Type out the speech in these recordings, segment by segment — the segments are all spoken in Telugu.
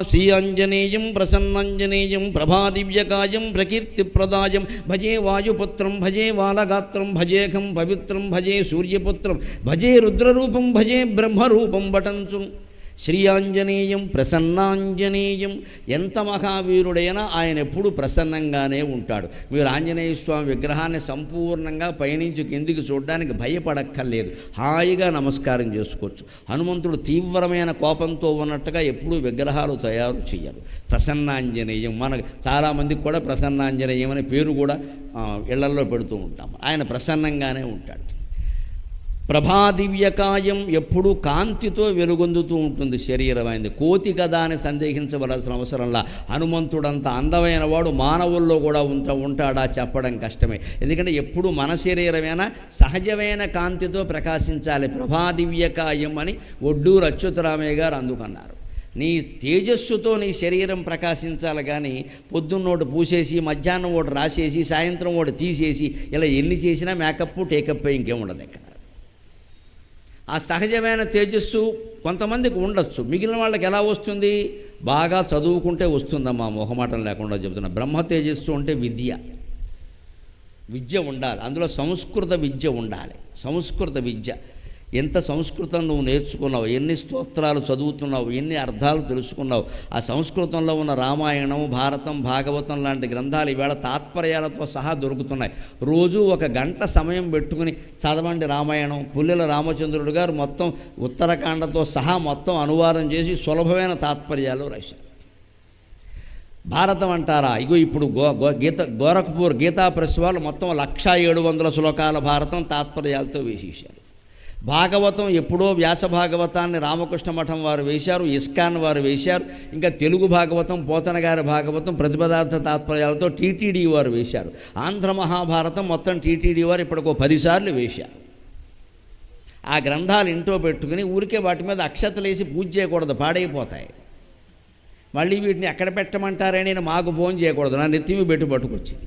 శ్రీయాంజనేయం ప్రసన్నాంజనేయం ప్రభాదివ్యకాయం ప్రకీర్తిప్రదాయం భజే వాయుపుత్రం భజే వాలగాత్రం భజేఖం పవిత్రం భజే సూర్యపుత్రం భజే రుద్రరూపం భజే బ్రహ్మరూపం వటంచు శ్రీ ఆంజనేయం ప్రసన్నాంజనేయం ఎంత మహావీరుడైనా ఆయన ఎప్పుడు ప్రసన్నంగానే ఉంటాడు. మీరు ఆంజనేయ స్వామి విగ్రహాన్ని సంపూర్ణంగా పయనించి కిందికి చూడడానికి భయపడక్కర్లేదు. హాయిగా నమస్కారం చేసుకోవచ్చు. హనుమంతుడు తీవ్రమైన కోపంతో ఉన్నట్టుగా ఎప్పుడూ విగ్రహాలు తయారు చేయరు ప్రసన్నాంజనేయం మన చాలామందికి కూడా ప్రసన్నాంజనేయం అనే పేరు కూడా ఆ, ఇళ్ళల్లో పెడుతూ ఉంటాం ఆయన ప్రసన్నంగానే ఉంటాడు. ప్రభాదివ్యకాయం ఎప్పుడూ కాంతితో వెలుగొందుతూ ఉంటుంది శరీరం అయింది. కోతి కదా అని సందేహించవలసిన అవసరంలా. హనుమంతుడంత అందమైన వాడు మానవుల్లో కూడా ఉంట ఉంటాడా చెప్పడం కష్టమే. ఎందుకంటే ఎప్పుడు మన శరీరమైనా? సహజమైన కాంతితో ప్రకాశించాలి. ప్రభాదివ్యకాయం అని ఒడ్డూరు అచ్యుతరామయ్య గారు అందుకన్నారు. నీ తేజస్సుతో నీ శరీరం ప్రకాశించాలి కానీ పొద్దున్నోటి పూసేసి మధ్యాహ్నం ఒకటి రాసేసి సాయంత్రం ఒకటి తీసేసి ఇలా ఎన్ని చేసినా మేకప్ టేకప్ ఇంకేం ఉండదు ఇక్కడ ఆ సహజమైన తేజస్సు కొంతమందికి ఉండొచ్చు. మిగిలిన వాళ్ళకి ఎలా వస్తుంది? బాగా చదువుకుంటే వస్తుందమ్మా మొహమాటం లేకుండా చెబుతున్నా. బ్రహ్మ తేజస్సు అంటే విద్య. విద్య ఉండాలి. అందులో సంస్కృత విద్య ఉండాలి. సంస్కృత విద్య. ఎంత సంస్కృతం నువ్వు నేర్చుకున్నావు ఎన్ని స్తోత్రాలు చదువుతున్నావు ఎన్ని అర్థాలు తెలుసుకున్నావు ఆ సంస్కృతంలో ఉన్న రామాయణం భారతం భాగవతం లాంటి గ్రంథాలు ఈవేళ తాత్పర్యాలతో సహా దొరుకుతున్నాయి. రోజు ఒక గంట సమయం పెట్టుకుని చదవండి రామాయణం. పుల్లెల రామచంద్రుడు గారు మొత్తం ఉత్తరాఖండతో సహా మొత్తం అనువాదం చేసి సులభమైన తాత్పర్యాలు రాశారు. భారతం అంటారా? ఇగో ఇప్పుడు గో గో గీత గోరఖ్పూర్ గీతా ప్రెస్ వాళ్ళు మొత్తం లక్షా ఏడు వందల శ్లోకాల భారతం తాత్పర్యాలతో వేసేశారు. భాగవతం ఎప్పుడో వ్యాస భాగవతాన్ని రామకృష్ణ మఠం వారు వేశారు ఇస్కాన్ వారు వేశారు ఇంకా తెలుగు భాగవతం పోతనగారి భాగవతం ప్రతిపదార్థ తాత్పర్యాలతో టీటీడీ వారు వేశారు. ఆంధ్ర మహాభారతం మొత్తం టీటీడీ వారు ఇప్పటికో పదిసార్లు వేశారు. ఆ గ్రంథాలు ఇంట్లో పెట్టుకుని ఊరికే వాటి మీద అక్షతలు వేసి పూజ చేయకూడదు పాడైపోతాయి. మళ్ళీ వీటిని ఎక్కడ పెట్టమంటారని నేను మాకు ఫోన్ చేయకూడదు నా నెత్తిమి పెట్టి పట్టుకొచ్చింది.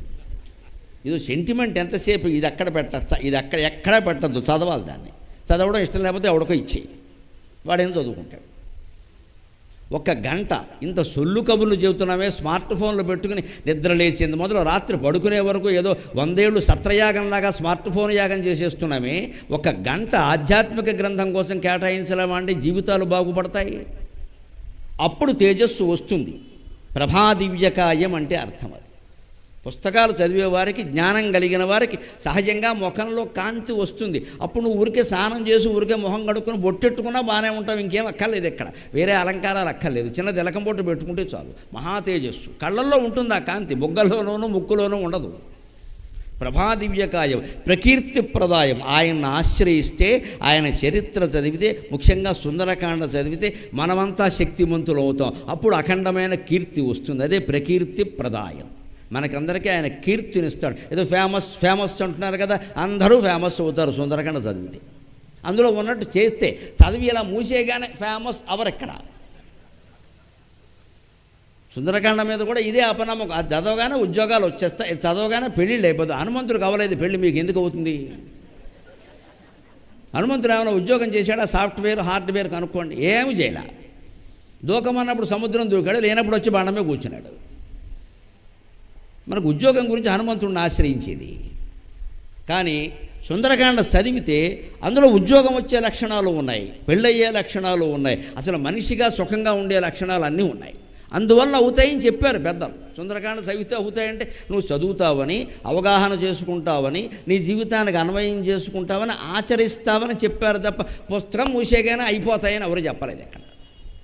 ఇది సెంటిమెంట్ ఎంతసేపు ఇది అక్కడ పెట్టచ్చా ఇది అక్కడ ఎక్కడ పెట్టద్దు చదవాలి దాన్ని. చదవడం ఇష్టం లేకపోతే ఎవడికో ఇచ్చేయి. వాడేం చదువుకుంటాడు. ఒక గంట ఇంత సొల్లు కబుర్లు చెబుతున్నామే స్మార్ట్ ఫోన్లు పెట్టుకుని నిద్ర లేచింది మొదలు రాత్రి పడుకునే వరకు ఏదో వందేళ్ళు సత్రయాగంలాగా స్మార్ట్ ఫోన్ యాగం చేసేస్తున్నామే. ఒక గంట ఆధ్యాత్మిక గ్రంథం కోసం కేటాయించలేమంటే జీవితాలు బాగుపడతాయి. అప్పుడు తేజస్సు వస్తుంది. ప్రభాదివ్యకాయం అంటే అర్థం అది. పుస్తకాలు చదివే వారికి జ్ఞానం కలిగిన వారికి సహజంగా ముఖంలో కాంతి వస్తుంది. అప్పుడు నువ్వు ఊరికే స్నానం చేసి ఊరికే మొహం కడుక్కుని బొట్టెట్టుకున్నా బాగానే ఉంటావు ఇంకేం అక్కర్లేదు ఇక్కడ. వేరే అలంకారాలు అక్కర్లేదు. చిన్న తిలకం బొట్టు పెట్టుకుంటే చాలు. మహా తేజస్సు. కళ్ళల్లో ఉంటుంది ఆ కాంతి. బొగ్గల్లోనూ ముక్కులోనూ ఉండదు. ప్రభాదివ్యకాయం ప్రకీర్తిప్రదాయం. ఆయన్ని ఆశ్రయిస్తే ఆయన చరిత్ర చదివితే ముఖ్యంగా సుందరకాండ చదివితే మనమంతా శక్తిమంతులు అవుతాం అప్పుడు అఖండమైన కీర్తి వస్తుంది. అదే ప్రకీర్తి ప్రదాయం మనకందరికీ ఆయన కీర్తినిస్తాడు. ఏదో ఫేమస్ ఫేమస్ అంటున్నారు కదా అందరూ ఫేమస్ అవుతారు. సుందరకాండ చదివితే అందులో ఉన్నట్టు చేస్తే చదివి ఇలా మూసేయగానే ఫేమస్ అవరెక్కడ? సుందరకాండ మీద కూడా ఇదే అపనమ్మకం. అది చదవగానే ఉద్యోగాలు వచ్చేస్తాయి. చదవగానే పెళ్ళిళ్ళు అయిపోతుంది హనుమంతుడికి అవ్వలేదు పెళ్ళి మీకు ఎందుకు అవుతుంది? హనుమంతుడు ఏమైనా ఉద్యోగం చేశాడా? సాఫ్ట్వేర్ హార్డ్వేర్ కనుక్కోండి. ఏమి చేయలే. దూకమన్నప్పుడు సముద్రం దూకాడు లేనప్పుడు వచ్చి బాణమే కూర్చున్నాడు. మనకు ఉద్యోగం గురించి హనుమంతుడిని ఆశ్రయించేది. కానీ సుందరకాండ చదివితే అందులో ఉద్యోగం వచ్చే లక్షణాలు ఉన్నాయి పెళ్ళయ్యే లక్షణాలు ఉన్నాయి అసలు మనిషిగా సుఖంగా ఉండే లక్షణాలు అన్నీ ఉన్నాయి. అందువల్ల అవుతాయని చెప్పారు పెద్దలు. సుందరకాండ చదివితే అవుతాయంటే నువ్వు చదువుతావని అవగాహన చేసుకుంటావని నీ జీవితానికి అన్వయం చేసుకుంటావని ఆచరిస్తావని చెప్పారు తప్ప పుస్తకం మూసేగానే అయిపోతాయని ఎవరు చెప్పలేదు ఎక్కడ.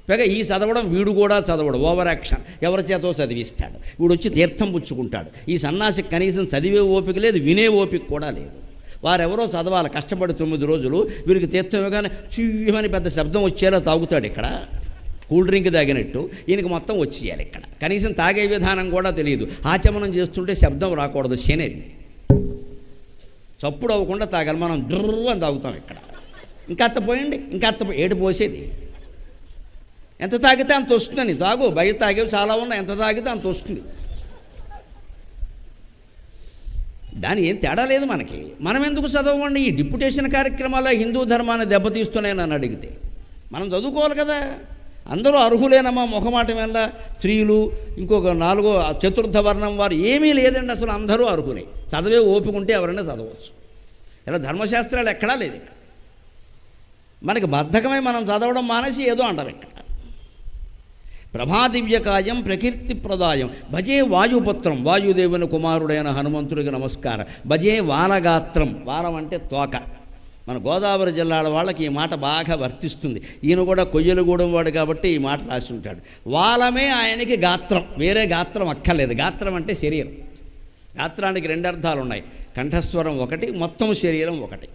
పైగా ఈ చదవడం వీడు కూడా చదవడు. ఓవర్ యాక్షన్ ఎవరి చేతో చదివిస్తాడు? వీడు వచ్చి తీర్థం పుచ్చుకుంటాడు. ఈ సన్నాసికి కనీసం చదివే ఓపిక లేదు వినే ఓపిక కూడా లేదు. వారెవరో చదవాలి కష్టపడి తొమ్మిది రోజులు వీరికి తీర్థం ఇవ్వగానే చీమని పెద్ద శబ్దం వచ్చేలా తాగుతాడు ఇక్కడ. కూల్ డ్రింక్ తాగినట్టు ఈయనకి మొత్తం వచ్చేయాలి ఇక్కడ. కనీసం తాగే విధానం కూడా తెలియదు. ఆచమనం చేస్తుంటే శబ్దం రాకూడదు శనేది. చప్పుడు అవ్వకుండా తాగాలి. మనం డ్రర్ అని తాగుతాం ఇక్కడ. ఇంకా అత్తపోయండి ఇంకా అత్త ఏడు పోసేది. ఎంత తాగితే అంత వస్తుందని తాగు బయట తాగేవి చాలా ఉన్నాయి. ఎంత తాగితే అంత వస్తుంది. దాని ఏం తేడా లేదు మనకి. మనం ఎందుకు చదవండి ఈ డిప్యుటేషన్ కార్యక్రమాలు హిందూ ధర్మాన్ని దెబ్బతీస్తున్నాయి నన్ను అడిగితే. మనం చదువుకోవాలి కదా. అందరూ అర్హులేనమ్మా ముఖమాట వల్ల స్త్రీలు ఇంకొక నాలుగో చతుర్థ వర్ణం వారు ఏమీ లేదండి అసలు అందరూ అర్హులే. చదివే ఓపిక ఉంటే ఎవరైనా చదవచ్చు. ఇలా ధర్మశాస్త్రాలు ఎక్కడా లేదు ఇక్కడ. మనకి బద్ధకమై మనం చదవడం మానేసి ఏదో అంటాం ఇక్కడ. ప్రభాదివ్యకాయం ప్రకీర్తి ప్రదాయం భజే వాయుపుత్రం వాయుదేవుని కుమారుడైన హనుమంతుడికి నమస్కారం. భజే వానగాత్రం. వానం అంటే తోక. మన గోదావరి జిల్లాల వాళ్ళకి ఈ మాట బాగా వర్తిస్తుంది. ఈయన కూడా కొయ్యలగూడెం వాడు కాబట్టి ఈ మాట రాసి ఉంటాడు వాలమే ఆయనకి గాత్రం. వేరే గాత్రం అక్కర్లేదు. గాత్రం అంటే శరీరం. గాత్రానికి రెండు అర్థాలు ఉన్నాయి. కంఠస్వరం ఒకటి మొత్తం శరీరం ఒకటి.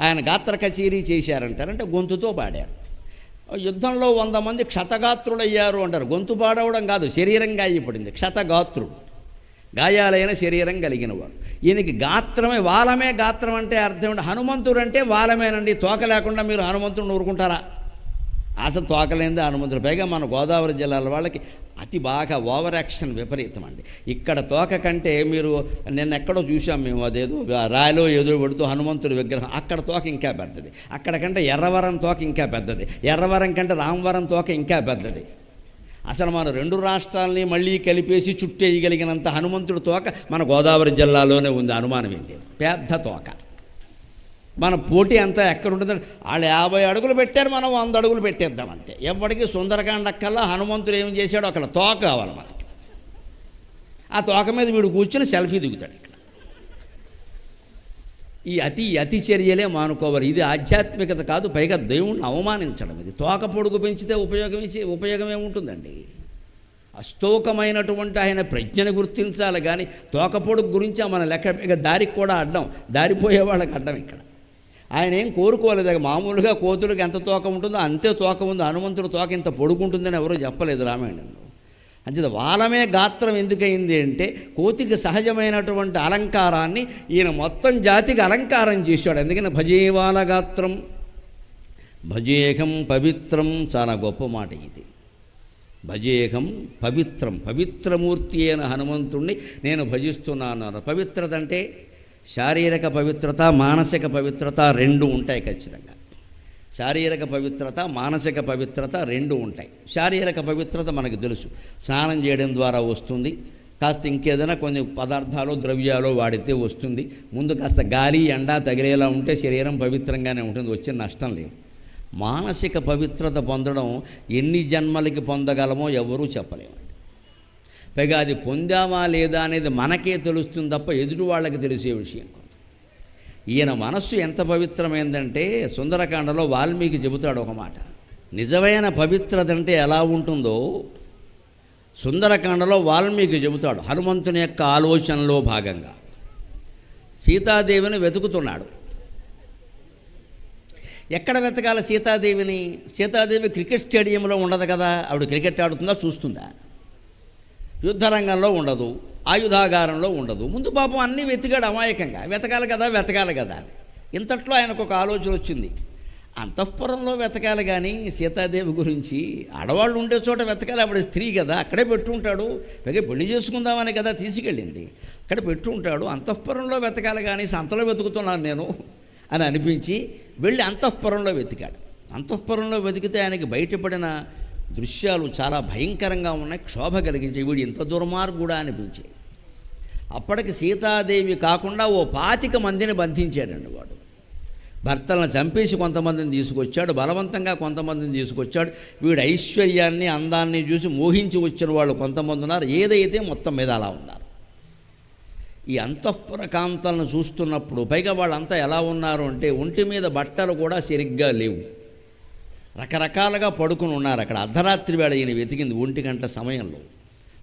ఆయన గాత్ర కచేరీ చేశారంటారంటే గొంతుతో పాడారు. యుద్ధంలో వంద మంది క్షతగాత్రులయ్యారు అంటారు. గొంతు పాడవడం కాదు శరీరం గాయపడింది. క్షతగాత్రుడు. గాయాలైన శరీరం కలిగినవాడు. ఈయనకి గాత్రమే వాలమే గాత్రం అంటే అర్థం ఏంటి? హనుమంతుడు అంటే వాలమేనండి. తోక లేకుండా మీరు హనుమంతుడిని ఊరుకుంటారా? అసలు తోకలేంది హనుమంతుడు. పైగా మన గోదావరి జిల్లాల వాళ్ళకి అతి బాగా ఓవర్ యాక్షన్ విపరీతం అండి. ఇక్కడ తోక కంటే మీరు నిన్న ఎక్కడో చూసాం మేము అదేదో రాయలో ఏదో పెడుతూ హనుమంతుడి విగ్రహం అక్కడ తోక ఇంకా పెద్దది. అక్కడ కంటే ఎర్రవరం తోక ఇంకా పెద్దది. ఎర్రవరం కంటే రామవరం తోక ఇంకా పెద్దది. అసలు మన రెండు రాష్ట్రాలని మళ్ళీ కలిపేసి చుట్టేయగలిగినంత హనుమంతుడి తోక మన గోదావరి జిల్లాలోనే ఉంది అనుమానం ఏం లేదు. పెద్ద తోక. మన పోటీ అంతా ఎక్కడ వాళ్ళు యాభై అడుగులు పెట్టారు మనం వంద అడుగులు పెట్టేద్దాం అంతే. ఎవరికి సుందరకాండ కల్లా హనుమంతుడు ఏం చేశాడో అక్కడ తోక కావాలి మనకి. ఆ తోక మీద వీడు కూర్చుని సెల్ఫీ దిగుతాడు ఇక్కడ. ఈ అతి అతి చర్యలే మానుకోవాలి. ఇది ఆధ్యాత్మికత కాదు పైగా దేవుణ్ణి అవమానించడం ఇది. తోక పొడుగు పెంచితే ఉపయోగం ఉపయోగమే ఉపయోగం ఏముంటుందండి? అస్తోకమైనటువంటి ఆయన ప్రజ్ఞను గుర్తించాలి కానీ తోకపోడు గురించి మన లెక్క దారికి కూడా అడ్డం దారిపోయే వాళ్ళకి అడ్డం ఇక్కడ. ఆయన ఏం కోరుకోలేదు. మామూలుగా కోతులకు ఎంత తోక ఉంటుందో అంతే తోక ఉంది. హనుమంతుడు తోక ఇంత పొడుగుంటుందని ఎవరూ చెప్పలేదు రామాయణంలో. అంచేత వాలమే గాత్రం ఎందుకయింది అంటే కోతికి సహజమైనటువంటి అలంకారాన్ని ఈయన మొత్తం జాతికి అలంకారం చేశాడు. అందుకని భజేవాల గాత్రం భజేహం పవిత్రం చాలా గొప్ప మాట ఇది. భజేహం పవిత్రం పవిత్రమూర్తి అయిన హనుమంతుణ్ణి నేను భజిస్తున్నాను పవిత్రత అంటే శారీరక పవిత్రత మానసిక పవిత్రత రెండు ఉంటాయి ఖచ్చితంగా. శారీరక పవిత్రత మానసిక పవిత్రత రెండు ఉంటాయి. శారీరక పవిత్రత మనకు తెలుసు. స్నానం చేయడం ద్వారా వస్తుంది. కాస్త ఇంకేదైనా కొన్ని పదార్థాలు ద్రవ్యాలు వాడితే వస్తుంది. ముందు కాస్త గాలి ఎండ తగిలేలా ఉంటే శరీరం పవిత్రంగానే ఉంటుంది. వచ్చే నష్టం లేదు. మానసిక పవిత్రత పొందడం ఎన్ని జన్మలకి పొందగలమో ఎవరూ చెప్పలేము. పైగా అది పొందామా లేదా అనేది మనకే తెలుస్తుంది తప్ప ఎదుటి వాళ్ళకి తెలిసే విషయం కాదు. ఈయన మనస్సు ఎంత పవిత్రమైందంటే సుందరకాండలో వాల్మీకి చెబుతాడు ఒక మాట. నిజమైన పవిత్రత అంటే ఎలా ఉంటుందో సుందరకాండలో వాల్మీకి చెబుతాడు హనుమంతుని యొక్క ఆలోచనలో భాగంగా. సీతాదేవిని వెతుకుతున్నాడు. ఎక్కడ వెతకాలి సీతాదేవిని? సీతాదేవి క్రికెట్ స్టేడియంలో ఉండదు కదా? ఆవిడ క్రికెట్ ఆడుతుందా? చూస్తుందా? యుద్ధరంగంలో ఉండదు ఆయుధాగారంలో ఉండదు. ముందు పాపం అన్నీ వెతికాడు అమాయకంగా. వెతకాలి కదా వెతకాలి కదా అని. ఇంతట్లో ఆయనకు ఒక ఆలోచన వచ్చింది. అంతఃపురంలో వెతకాలి కానీ సీతాదేవి గురించి ఆడవాళ్ళు ఉండే చోట వెతకాలి. అప్పుడు స్త్రీ కదా అక్కడే పెట్టుంటాడు. పైగా పెళ్ళి చేసుకుందామని కదా తీసుకెళ్ళింది. అక్కడ పెట్టుంటాడు. అంతఃపురంలో వెతకాలి కానీ సంతలో వెతుకుతున్నాను నేను అని అనిపించి వెళ్ళి అంతఃపురంలో వెతికాడు. అంతఃపురంలో వెతికితే ఆయనకి బయటపడిన దృశ్యాలు చాలా భయంకరంగా ఉన్నాయి క్షోభ కలిగించే వీడు ఇంత దుర్మార్గుడా అనిపించాయి. అప్పటికి సీతాదేవి కాకుండా ఓ పాతిక మందిని బంధించాడండి వాడు. భర్తలను చంపేసి కొంతమందిని తీసుకొచ్చాడు బలవంతంగా కొంతమందిని తీసుకొచ్చాడు. వీడు ఐశ్వర్యాన్ని అందాన్ని చూసి మోహించి వచ్చిన వాళ్ళు కొంతమంది ఉన్నారు. ఏదైతే మొత్తం మీద అలా ఉన్నారు. ఈ అంతఃపుర కాంతలను చూస్తున్నప్పుడు పైగా వాళ్ళంతా ఎలా ఉన్నారు అంటే ఒంటి మీద బట్టలు కూడా సరిగ్గా లేవు. రకరకాలుగా పడుకుని ఉన్నారు అక్కడ. అర్ధరాత్రి వేళ ఈయన వెతికింది ఒంటి గంటల సమయంలో.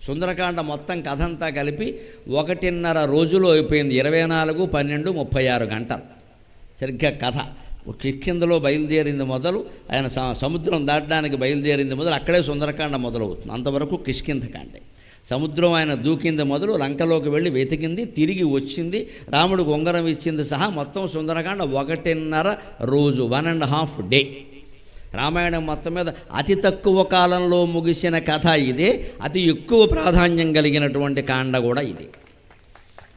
సుందరకాండ మొత్తం కథ అంతా కలిపి ఒకటిన్నర రోజులు అయిపోయింది. ఇరవై నాలుగు పన్నెండు ముప్పై ఆరు గంటలు. సరిగ్గా కథ. కిష్కిందలో బయలుదేరింది మొదలు ఆయన స- సముద్రం దాటడానికి బయలుదేరింది మొదలు అక్కడే సుందరకాండ మొదలవుతుంది. అంతవరకు కిష్కింధకాండే సముద్రం ఆయన దూకింది మొదలు లంకలోకి వెళ్ళి వెతికింది తిరిగి వచ్చింది రాముడికి ఉంగరం ఇచ్చింది సహా మొత్తం సుందరకాండ ఒకటిన్నర రోజు one and half day. Ramayanam మొత్తం మీద అతి తక్కువ కాలంలో ముగిసిన కథ ఇదే. అతి ఎక్కువ ప్రాధాన్యం కలిగినటువంటి కాండ కూడా ఇది.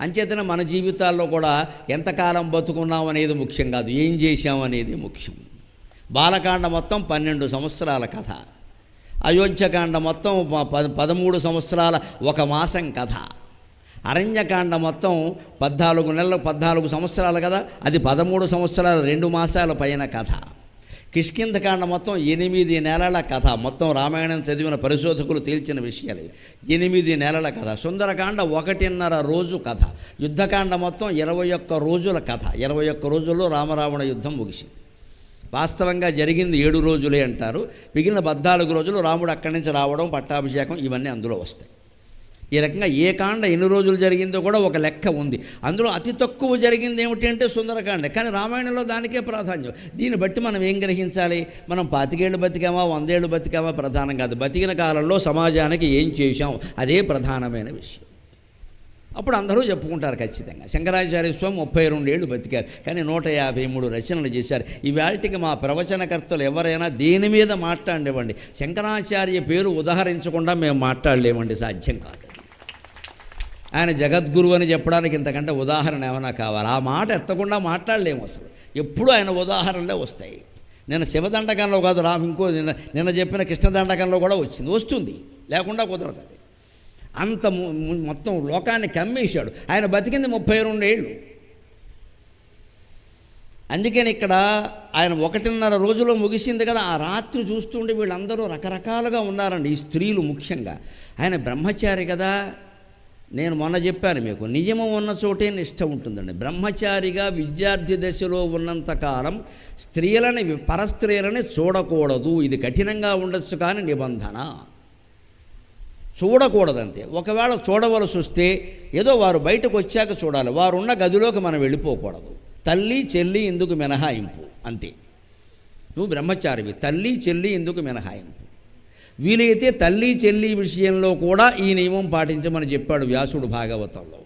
అంచేతన మన జీవితాల్లో కూడా ఎంతకాలం బతుకున్నాం అనేది ముఖ్యం కాదు. ఏం చేశాం అనేది ముఖ్యం. బాలకాండ మొత్తం పన్నెండు సంవత్సరాల కథ. అయోధ్యకాండ మొత్తం ప- పదమూడు సంవత్సరాల ఒక మాసం కథ. అరణ్యకాండ మొత్తం పద్నాలుగు నెలలు పద్నాలుగు సంవత్సరాలు కదా. అది పదమూడు సంవత్సరాల రెండు మాసాల పైన కథ. కిష్కింధకాండ మొత్తం ఎనిమిది నెలల కథ. మొత్తం రామాయణం చదివిన పరిశోధకులు తేల్చిన విషయాలు. ఎనిమిది నెలల కథ. సుందరకాండ ఒకటిన్నర రోజు కథ. యుద్ధకాండ మొత్తం ఇరవై ఒక్క రోజుల కథ. ఇరవై ఒక్క రోజుల్లో రామరావణ యుద్ధం ముగిసింది. వాస్తవంగా జరిగింది ఏడు రోజులే అంటారు. మిగిలిన పద్నాలుగు రోజులు రాముడు అక్కడి నుంచి రావడం పట్టాభిషేకం ఇవన్నీ అందులో వస్తాయి. ఈ రకంగా ఏ కాండ ఎన్ని రోజులు జరిగిందో కూడా ఒక లెక్క ఉంది. అందులో అతి తక్కువ జరిగింది ఏమిటి అంటే సుందరకాండ. కానీ రామాయణంలో దానికే ప్రాధాన్యం. దీన్ని బట్టి మనం ఏం గ్రహించాలి? మనం పాతికేళ్ళు బతికామా? వందేళ్ళు బతికామా? ప్రధానం కాదు. బతికిన కాలంలో సమాజానికి ఏం చేశాం? అదే ప్రధానమైన విషయం. అప్పుడు అందరూ చెప్పుకుంటారు ఖచ్చితంగా. శంకరాచార్య స్వామి ముప్పై రెండేళ్ళు బతికారు. కానీ నూట యాభై మూడు రచనలు చేశారు. ఇవాళకి మా ప్రవచనకర్తలు ఎవరైనా దేని మీద మాట్లాడలేవండి శంకరాచార్య పేరు ఉదహరించకుండా మేము మాట్లాడలేమండి. సాధ్యం కాదు. ఆయన జగద్గురు అని చెప్పడానికి ఇంతకంటే ఉదాహరణ ఏమైనా కావాలి? ఆ మాట ఎత్తకుండా మాట్లాడలేము అసలు. ఎప్పుడు ఆయన ఉదాహరణలే వస్తాయి. నిన్న శివదండకంలో కాదు రామ్ ఇంకో నిన్న నిన్న చెప్పిన కృష్ణదండకంలో కూడా వచ్చింది వస్తుంది. లేకుండా కుదరదు అది. అంత ము- మొత్తం లోకాన్ని కమ్మేశాడు. ఆయన బతికింది ముప్పై రెండేళ్ళు అందుకని ఇక్కడ ఆయన ఒకటిన్నర రోజులో ముగిసింది కదా ఆ రాత్రి చూస్తుంటే వీళ్ళందరూ రకరకాలుగా ఉన్నారండి ఈ స్త్రీలు ముఖ్యంగా. ఆయన బ్రహ్మచారి కదా నేను మొన్న చెప్పాను మీకు నియమం ఉన్న చోటే నిష్ట ఉంటుందండి. బ్రహ్మచారిగా విద్యార్థి దశలో ఉన్నంతకాలం స్త్రీలని పరస్త్రీలని చూడకూడదు. ఇది కఠినంగా ఉండొచ్చు కానీ నిబంధన. చూడకూడదంతే. ఒకవేళ చూడవలసి వస్తే ఏదో వారు బయటకు వచ్చాక చూడాలి. వారు ఉన్న గదిలోకి మనం వెళ్ళిపోకూడదు. తల్లి చెల్లి ఇందుకు మినహాయింపు అంతే. నువ్వు బ్రహ్మచారివి. తల్లి చెల్లి ఇందుకు మినహాయింపు. వీలైతే తల్లి చెల్లి విషయంలో కూడా ఈ నియమం పాటించమని చెప్పాడు వ్యాసుడు భాగవతంలో.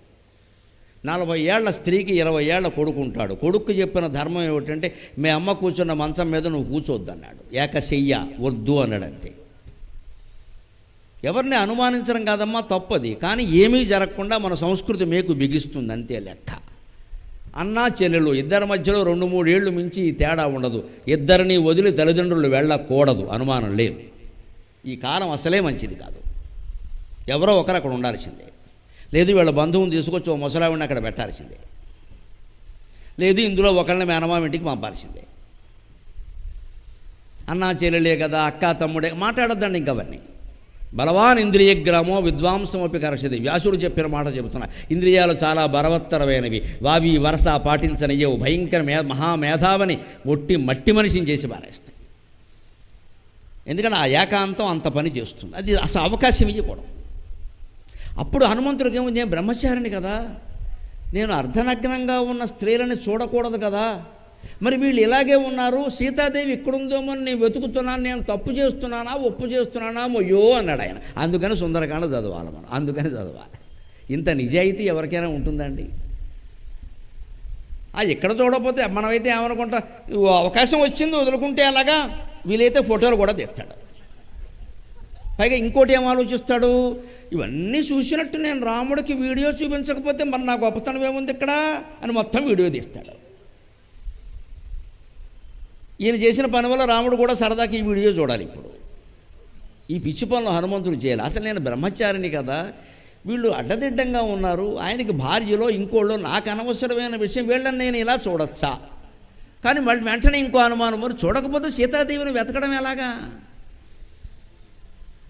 నలభై ఏళ్ళ స్త్రీకి ఇరవై ఏళ్ళ కొడుకుంటాడు. కొడుకు చెప్పిన ధర్మం ఏమిటంటే మీ అమ్మ కూర్చున్న మంచం మీద నువ్వు కూర్చోద్దన్నాడు. ఏకశయ్య వద్దు అన్నాడు అంతే ఎవరిని అనుమానించడం కాదమ్మా తప్పది. కానీ ఏమీ జరగకుండా మన సంస్కృతి మీకు బిగిస్తుంది అంతే లెక్క. అన్నా చెల్లెలు ఇద్దరి మధ్యలో రెండు మూడేళ్ళు మించి తేడా ఉండదు. ఇద్దరిని వదిలి తల్లిదండ్రులు వెళ్ళకూడదు అనుమానం లేదు. ఈ కాలం అసలే మంచిది కాదు. ఎవరో ఒకరు అక్కడ ఉండాల్సిందే. లేదు వీళ్ళ బంధువుని తీసుకొచ్చి ఓ ముసలావిడిని అక్కడ పెట్టాల్సిందే. లేదు ఇందులో ఒకళ్ళని మేనమామ ఇంటికి పంపాల్సిందే. అన్నా చెల్లెలే కదా అక్క తమ్ముడే మాట్లాడొద్దండి ఇంకవన్నీ. బలవాన్ ఇంద్రియగ్రామో విద్వాంసమపి కరచది వ్యాసుడు చెప్పిన మాట చెబుతున్నా. ఇంద్రియాలు చాలా బలవత్తరమైనవి. వావి వరస పాటించనియవు భయంకర మే మహామేధావని ఒట్టి మట్టి మనిషిని చేసి పారేస్తాయి. ఎందుకంటే ఆ ఏకాంతం అంత పని చేస్తుంది. అది అసలు అవకాశం ఇవ్వకూడదు. అప్పుడు హనుమంతుడికి ఏమో నేను బ్రహ్మచారిని కదా. నేను అర్ధనగ్నంగా ఉన్న స్త్రీలని చూడకూడదు కదా. మరి వీళ్ళు ఇలాగే ఉన్నారు. సీతాదేవి ఇక్కడుందేమో నేను వెతుకుతున్నాను. నేను తప్పు చేస్తున్నానా? ఒప్పు చేస్తున్నానా? మొయ్యో అన్నాడు ఆయన. అందుకని సుందరకాండ చదవాలి మనం. అందుకని చదవాలి. ఇంత నిజాయితీ ఎవరికైనా ఉంటుందండి? అది ఎక్కడ చూడకపోతే మనమైతే ఏమనుకుంటా? అవకాశం వచ్చింది వదులుకుంటే అలాగా వీలైతే ఫోటోలు కూడా తీస్తాడు. పైగా ఇంకోటి ఏం ఆలోచిస్తాడు? ఇవన్నీ చూసినట్టు నేను రాముడికి వీడియో చూపించకపోతే మరి నా గొప్పతనం ఏముంది ఇక్కడ? అని మొత్తం వీడియో తీస్తాడు. ఈయన చేసిన పని వల్ల రాముడు కూడా సరదాకి ఈ వీడియో చూడాలి ఇప్పుడు. ఈ పిచ్చి పనులు హనుమంతుడు చేయాలి. అసలు నేను బ్రహ్మచారిని కదా. వీళ్ళు అడ్డదిడ్డంగా ఉన్నారు. ఆయనకి భార్యలో ఇంకోళ్ళు నాకు అనవసరమైన విషయం. వీళ్ళని నేను ఇలా చూడొచ్చా? కానీ మళ్ళీ వెంటనే ఇంకో అనుమానం. మరి చూడకపోతే సీతాదేవిని వెతకడం ఎలాగా?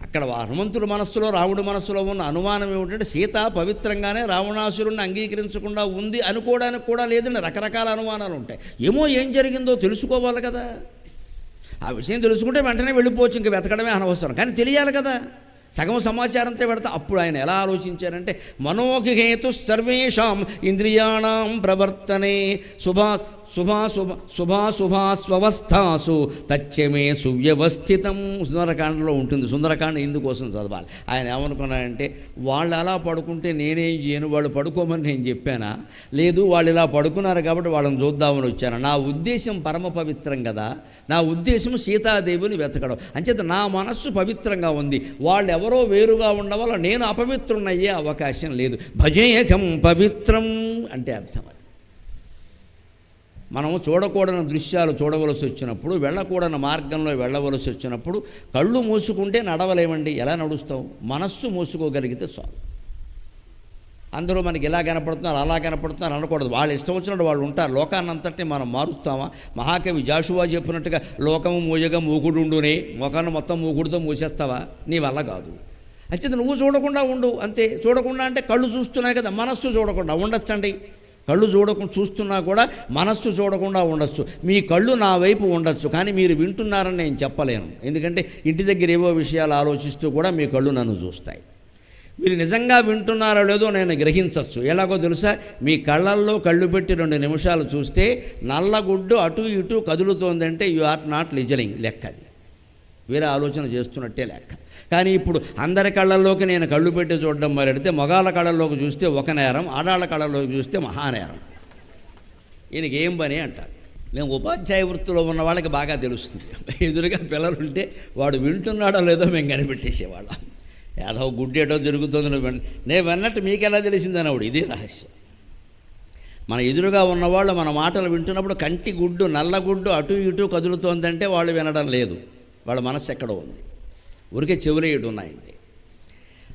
అక్కడ హనుమంతుడి మనస్సులో రాముడి మనస్సులో ఉన్న అనుమానం ఏమిటంటే సీత పవిత్రంగానే రావణాసురుణ్ణి అంగీకరించకుండా ఉంది అనుకోవడానికి కూడా లేదండి. రకరకాల అనుమానాలు ఉంటాయి. ఏమో ఏం జరిగిందో తెలుసుకోవాలి కదా. ఆ విషయం తెలుసుకుంటే వెంటనే వెళ్ళిపోవచ్చు. ఇంక వెతకడమే అనవసరం. కానీ తెలియాలి కదా. సగం సమాచారంతో పెడతా. అప్పుడు ఆయన ఎలా ఆలోచించారంటే మనోహేతు సర్వేషాం ఇంద్రియాణం ప్రవర్తనే శుభా శుభాశుభ శుభాశుభాస్వస్థాసు తచ్చమే సువ్యవస్థితం. సుందరకాండలో ఉంటుంది. సుందరకాండ ఇందుకోసం చదవాలి. ఆయన ఏమనుకున్నాడంటే వాళ్ళు అలా పడుకుంటే నేనేం చేయను వాళ్ళు పడుకోమని నేను చెప్పానా? లేదు వాళ్ళు ఇలా పడుకున్నారు కాబట్టి వాళ్ళని చూద్దామని వచ్చాను? నా ఉద్దేశం పరమ పవిత్రం కదా. నా ఉద్దేశం సీతాదేవిని వెతకడం. అంచేత నా మనస్సు పవిత్రంగా ఉంది. వాళ్ళు ఎవరో వేరుగా ఉండడం వల్ల నేను అపవిత్రున్నయ్యే అవకాశం లేదు. భజేయకం పవిత్రం అంటే అర్థం మనం చూడకూడని దృశ్యాలు చూడవలసి వచ్చినప్పుడు వెళ్ళకూడని మార్గంలో వెళ్ళవలసి వచ్చినప్పుడు కళ్ళు మూసుకుంటే నడవలేమండి. ఎలా నడుస్తాం? మనస్సు మూసుకోగలిగితే చాలు. అందరూ మనకి ఇలా కనపడుతున్నారు అలా కనపడుతున్నారు అనకూడదు. వాళ్ళు ఇష్టం వచ్చినట్టు వాళ్ళు ఉంటారు. లోకాన్నంతటిని మనం మారుస్తామా? మహాకవి జాషువా చెప్పినట్టుగా లోకము మూయగా మూకుడుండునే ముఖాన్ని మొత్తం మూకుడుతో మూసేస్తావా? నీ వల్ల కాదు. అయితే నువ్వు చూడకుండా ఉండు అంతే. చూడకుండా అంటే కళ్ళు చూస్తున్నాయి కదా మనస్సు చూడకుండా ఉండొచ్చండి. కళ్ళు చూడకుండా చూస్తున్నా కూడా మనస్సు చూడకుండా ఉండొచ్చు. మీ కళ్ళు నా వైపు ఉండొచ్చు. కానీ మీరు వింటున్నారని నేను చెప్పలేను. ఎందుకంటే ఇంటి దగ్గర ఏవో విషయాలు ఆలోచిస్తూ కూడా మీ కళ్ళు నన్ను చూస్తాయి. మీరు నిజంగా వింటున్నారో లేదో నేను గ్రహించవచ్చు ఎలాగో తెలుసా? మీ కళ్ళల్లో కళ్ళు పెట్టి రెండు నిమిషాలు చూస్తే నల్లగుడ్డు అటు ఇటు కదులుతోందంటే యు ఆర్ నాట్ లిజలింగ్ లెక్క అది వేరే ఆలోచన చేస్తున్నట్టే లెక్క. కానీ ఇప్పుడు అందరి కళ్ళల్లోకి నేను కళ్ళు పెట్టి చూడడం మొదలెడితే మగాళ్ళ కళ్ళల్లోకి చూస్తే ఒక నేరం ఆడాళ్ళ కళ్ళల్లోకి చూస్తే మహానేరం ఈయనకి ఏం పని అంటారు మేము ఉపాధ్యాయ వృత్తిలో ఉన్న వాళ్ళకి బాగా తెలుస్తుంది. ఎదురుగా పిల్లలు ఉంటే వాడు వింటున్నాడో లేదో మేము కనిపెట్టేసేవాళ్ళం. ఏదో గుడ్డేటో జరుగుతుంది నువ్వు నేను విన్నట్టు మీకు ఎలా తెలిసిందని ఆవిడ ఇదే రహస్యం. మన ఎదురుగా ఉన్నవాళ్ళు మన మాటలు వింటున్నప్పుడు కంటి గుడ్డు నల్ల గుడ్డు అటు ఇటు కదులుతోందంటే వాళ్ళు వినడం లేదు. వాళ్ళ మనస్సు ఎక్కడో ఉంది. ఊరికే చెవులేయుడు ఉన్నాయండి.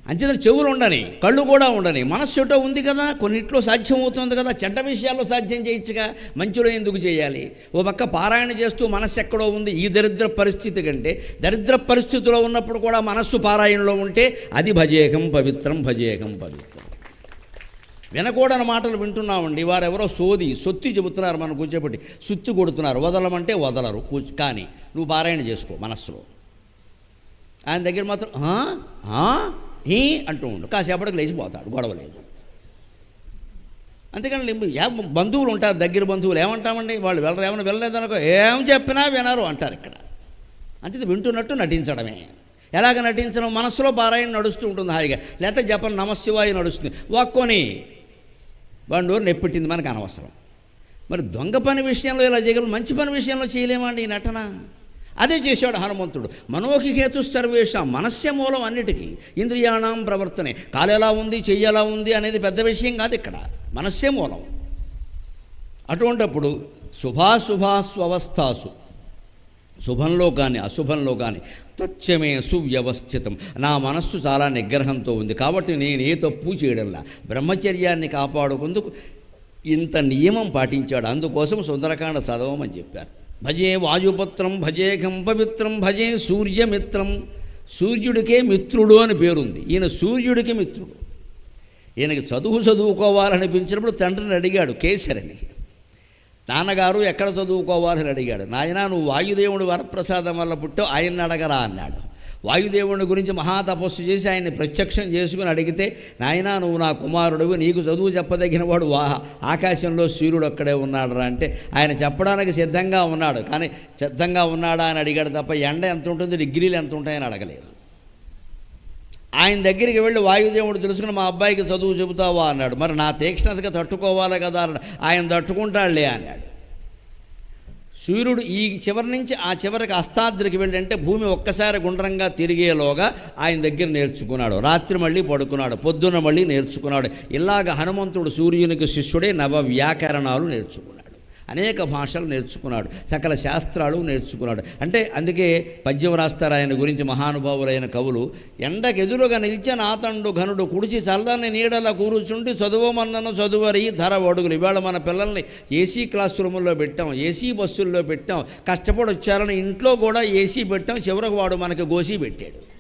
అంచేత చెవులు ఉండని కళ్ళు కూడా ఉండని మనస్సు ఎటో ఉంది కదా కొన్నిట్లో సాధ్యం అవుతుంది కదా చెడ్డ విషయాల్లో సాధ్యం చేయొచ్చుగా మంచిలో ఎందుకు చేయాలి? ఓ పక్క పారాయణ చేస్తూ మనస్సు ఎక్కడో ఉంది ఈ దరిద్ర పరిస్థితి కంటే దరిద్ర పరిస్థితిలో ఉన్నప్పుడు కూడా మనస్సు పారాయణలో ఉంటే అది భజేకం పవిత్రం భజేకం పవిత్రం. వినకూడని మాటలు వింటున్నామండి వారెవరో సోది సొత్తి చెబుతున్నారు మనం కూర్చోబెట్టి సుత్తి కొడుతున్నారు వదలమంటే వదలరు కానీ నువ్వు పారాయణ చేసుకో మనస్సులో. ఆయన దగ్గర మాత్రం "ఆ? ఈ అంటూ ఉండు. కాసేపటికి లేచిపోతాడు గొడవ లేదు. అంతేకాని బంధువులు ఉంటారు దగ్గర బంధువులు ఏమంటామండి? వాళ్ళు వెళ్ళరు ఏమైనా వెళ్ళలేదనుకో ఏం చెప్పినా వినరు అంటారు ఇక్కడ. అంతే వింటున్నట్టు నటించడమే. ఎలాగ నటించడం? మనస్సులో పారాయణ నడుస్తూ ఉంటుంది హాయిగా. లేకపోతే జపం నమశివాయి నడుస్తుంది. వాక్కొని వాడు నెప్పెట్టింది మనకు అనవసరం. మరి దొంగ పని విషయంలో ఇలా చేయగలం మంచి పని విషయంలో చేయలేమండి ఈ నటన. అదే చేశాడు హనుమంతుడు. మనోకి హేతు సర్వేషాం మనస్య మూలం అన్నిటికీ ఇంద్రియాణం ప్రవర్తనే. కాలేలా ఉంది చెయ్యి ఎలా ఉంది అనేది పెద్ద విషయం కాదు ఇక్కడ. మనస్సే మూలం. అటువంటప్పుడు శుభాశుభాస్వస్థాసు శుభంలో కానీ అశుభంలో కానీ తచ్చమే సువ్యవస్థితం. నా మనస్సు చాలా నిగ్రహంతో ఉంది కాబట్టి నేను ఏ తప్పు చేయడంలా. బ్రహ్మచర్యాన్ని కాపాడుకుందుకు ఇంత నియమం పాటించాడు. అందుకోసం సుందరకాండ చదవమని చెప్పారు. భజే వాయుపుత్రం భజే పవిత్రం భజే సూర్యమిత్రం. సూర్యుడికే మిత్రుడు అని పేరుంది. ఈయన సూర్యుడికి మిత్రుడు. ఈయనకి చదువు చదువుకోవాలనిపించినప్పుడు తండ్రిని అడిగాడు కేసరిని. నాన్నగారు ఎక్కడ చదువుకోవాలని అడిగాడు. నాయన నువ్వు వాయుదేవుడు వరప్రసాదం వల్ల పుట్టావు ఆయన్ని అడగరా అన్నాడు. వాయుదేవుని గురించి మహాతపస్సు చేసి ఆయన్ని ప్రత్యక్షం చేసుకుని అడిగితే నాయనా నువ్వు నా కుమారుడు నీకు చదువు చెప్పదగిన వాడు వా ఆకాశంలో సూర్యుడు అక్కడే ఉన్నాడురా అంటే ఆయన చెప్పడానికి సిద్ధంగా ఉన్నాడు. కానీ సిద్ధంగా ఉన్నాడా అని అడిగాడు తప్ప ఎండ ఎంత ఉంటుంది డిగ్రీలు ఎంత ఉంటాయని అడగలేదు. ఆయన దగ్గరికి వెళ్ళి వాయుదేవుడు తెలుసుకుని మా అబ్బాయికి చదువు చెబుతావా? అన్నాడు. మరి నా తీక్ష్ణతగా తట్టుకోవాలి కదా అన్నాడు. ఆయన తట్టుకుంటాడులే అన్నాడు. సూర్యుడు ఈ చివరి నుంచి ఆ చివరికి అస్తాద్రికి వెళ్ళంటే భూమి ఒక్కసారి గుండ్రంగా తిరిగేలోగా ఆయన దగ్గర నేర్చుకున్నాడు. రాత్రి మళ్ళీ పడుకున్నాడు. పొద్దున్న మళ్ళీ నేర్చుకున్నాడు. ఇలాగ హనుమంతుడు సూర్యునికి శిష్యుడే నవ వ్యాకరణాలు నేర్చుకున్నాడు. అనేక భాషలు నేర్చుకున్నాడు. సకల శాస్త్రాలు నేర్చుకున్నాడు. అంటే అందుకే పద్యం రాస్తారు ఆయన గురించి మహానుభావులైన కవులు. ఎండకెదురుగా నిలిచిన ఆతండు ఘనుడు కుడిచి చల్లని నీడల కూర్చుండి చదువుమన్నను చదువరి ధర ఒడుగులు ఇవాళ మన పిల్లల్ని ఏసీ క్లాస్ రూముల్లో పెట్టాం ఏసీ బస్సుల్లో పెట్టాం. కష్టపడి వచ్చారని ఇంట్లో కూడా ఏసీ పెట్టాం. చివరకు వాడు మనకి గోసి పెట్టాడు.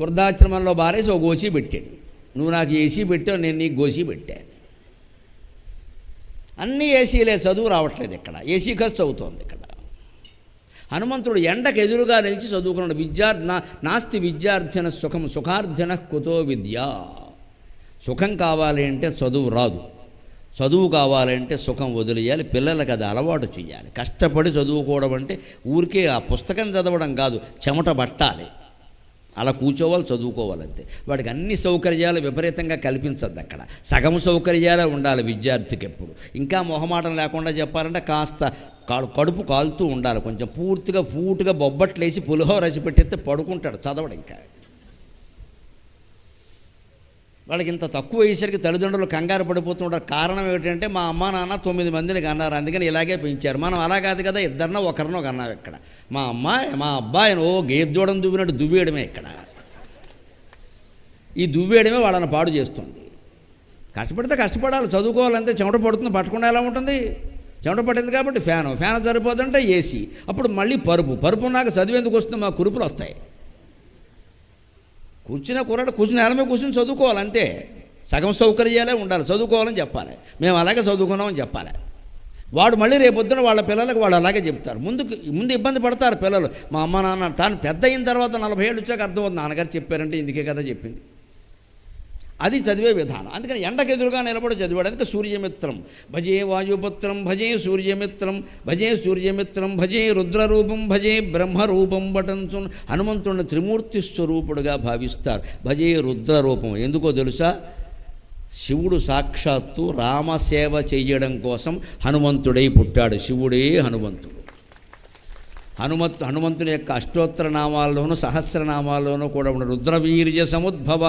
వృద్ధాశ్రమంలో బారేసి ఒక గోసి పెట్టాడు. నువ్వు నాకు ఏసీ పెట్టావు నేను నీకు గోసి పెట్టాను. అన్ని ఏసీలే చదువు రావట్లేదు ఇక్కడ. ఏసీ ఖర్చు అవుతోంది ఇక్కడ. హనుమంతుడు ఎండకు ఎదురుగా నిలిచి చదువుకున్నాడు. విద్యార్థి నాస్తి విద్యార్థిన సుఖం సుఖార్థిన కుతో విద్య. సుఖం కావాలి అంటే చదువు రాదు. చదువు కావాలంటే సుఖం వదిలేయాలి. పిల్లలకు అది అలవాటు చేయాలి. కష్టపడి చదువుకోవడం అంటే ఊరికే ఆ పుస్తకం చదవడం కాదు చెమట పట్టాలి. అలా కూర్చోవాలి చదువుకోవాలంతే. వాడికి అన్ని సౌకర్యాలు విపరీతంగా కల్పించద్దు అక్కడ. సగం సౌకర్యాలే ఉండాలి విద్యార్థికి ఎప్పుడు. ఇంకా మొహమాటం లేకుండా చెప్పాలంటే కాస్త కాడు కడుపు కాలుతూ ఉండాలి. కొంచెం పూర్తిగా ఫూట్గా బొబ్బట్లేసి పులిహోర రసి పెట్టేస్తే పడుకుంటాడు చదవడు ఇంకా. వాళ్ళకి ఇంత తక్కువ అయ్యేసరికి తల్లిదండ్రులు కంగారు పడిపోతుంటారు కారణం ఏమిటంటే మా అమ్మ నాన్న తొమ్మిది మందిని కన్నారు. అందుకని ఇలాగే పెంచారు. మనం అలా కాదు కదా ఇద్దరినో ఒకరినో కన్నాం ఇక్కడ. మా అమ్మాయి మా అబ్బాయిని ఓ గేద్దోడం దువ్వినట్టు దువ్వేయడమే ఇక్కడ. ఈ దువ్వేయడమే వాళ్ళని పాడు చేస్తుంది. కష్టపడితే కష్టపడాలి చదువుకోవాలంటే చెమట పడుతుంది పట్టకుండా ఎలా ఉంటుంది? చెమట పట్టింది కాబట్టి ఫ్యాను. Fan సరిపోతుంటే AC. అప్పుడు మళ్ళీ పరుపు. పరుపు నాకు చదివేందుకు వస్తుంది? మా కురుపులు వస్తాయి. కూర్చున్న కుర్రాడు కూర్చుని నేల మీద కూర్చుని చదువుకోవాలి అంతే. సగం సౌకర్యాలే ఉండాలి. చదువుకోవాలని చెప్పాలి. మేము అలాగే చదువుకున్నామని చెప్పాలి. వాడు మళ్ళీ రేపొద్దున వాళ్ళ పిల్లలకు వాళ్ళు అలాగే చెప్తారు. ముందుకు ముందు ఇబ్బంది పడతారు పిల్లలు. మా అమ్మ నాన్న తాను పెద్ద అయిన తర్వాత నలభై ఏళ్ళు వచ్చాక అర్థమవుతుంది. నాన్నగారు చెప్పారంటే ఇందుకే కదా చెప్పింది. అది చదివే విధానం. అందుకని ఎండకు ఎదురుగా నిలబడి చదివాడు. అందుకే సూర్యమిత్రం. భజే వాయుపుత్రం భజే సూర్యమిత్రం భజే సూర్యమిత్రం భజే రుద్రరూపం భజే బ్రహ్మరూపం బటన్సు హనుమంతుడిని త్రిమూర్తి స్వరూపుడుగా భావిస్తారు. భజే రుద్రరూపం. ఎందుకో తెలుసా? శివుడు సాక్షాత్తు రామసేవ చేయడం కోసం హనుమంతుడై పుట్టాడు. శివుడే హనుమంతుడు. హనుమత్ హనుమంతుని యొక్క అష్టోత్తర నామాల్లోనూ సహస్రనామాల్లోనూ కూడా ఉన్న రుద్రవీర్య సముద్భవ